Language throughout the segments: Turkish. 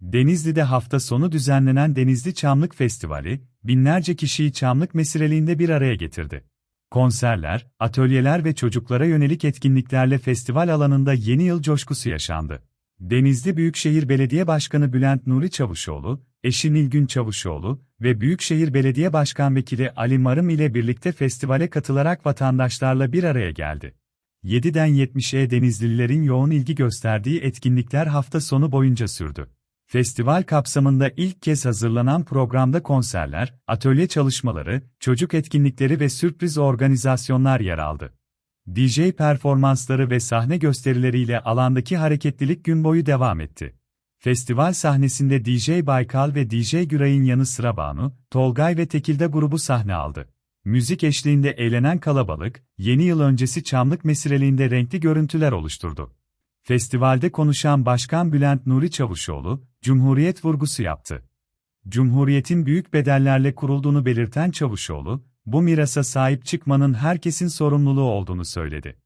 Denizli'de hafta sonu düzenlenen Denizli Çamlık Festivali, binlerce kişiyi Çamlık mesireliğinde bir araya getirdi. Konserler, atölyeler ve çocuklara yönelik etkinliklerle festival alanında yeni yıl coşkusu yaşandı. Denizli Büyükşehir Belediye Başkanı Bülent Nuri Çavuşoğlu, eşi Nilgün Çavuşoğlu ve Büyükşehir Belediye Başkan Vekili Ali Marım ile birlikte festivale katılarak vatandaşlarla bir araya geldi. 7'den 70'e Denizlililerin yoğun ilgi gösterdiği etkinlikler hafta sonu boyunca sürdü. Festival kapsamında ilk kez hazırlanan programda konserler, atölye çalışmaları, çocuk etkinlikleri ve sürpriz organizasyonlar yer aldı. DJ performansları ve sahne gösterileriyle alandaki hareketlilik gün boyu devam etti. Festival sahnesinde DJ Baykal ve DJ Güray'ın yanı sıra Banu, Tolgay ve Tekilde grubu sahne aldı. Müzik eşliğinde eğlenen kalabalık, yeni yıl öncesi Çamlık mesireliğinde renkli görüntüler oluşturdu. Festivalde konuşan Başkan Bülent Nuri Çavuşoğlu, Cumhuriyet vurgusu yaptı. Cumhuriyetin büyük bedellerle kurulduğunu belirten Çavuşoğlu, bu mirasa sahip çıkmanın herkesin sorumluluğu olduğunu söyledi.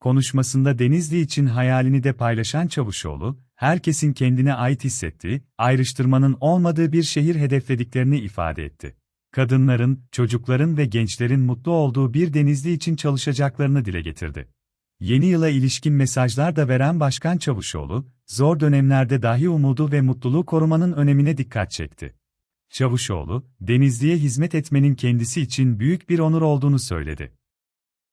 Konuşmasında Denizli için hayalini de paylaşan Çavuşoğlu, herkesin kendine ait hissettiği, ayrıştırmanın olmadığı bir şehir hedeflediklerini ifade etti. Kadınların, çocukların ve gençlerin mutlu olduğu bir Denizli için çalışacaklarını dile getirdi. Yeni yıla ilişkin mesajlar da veren Başkan Çavuşoğlu, zor dönemlerde dahi umudu ve mutluluğu korumanın önemine dikkat çekti. Çavuşoğlu, Denizli'ye hizmet etmenin kendisi için büyük bir onur olduğunu söyledi.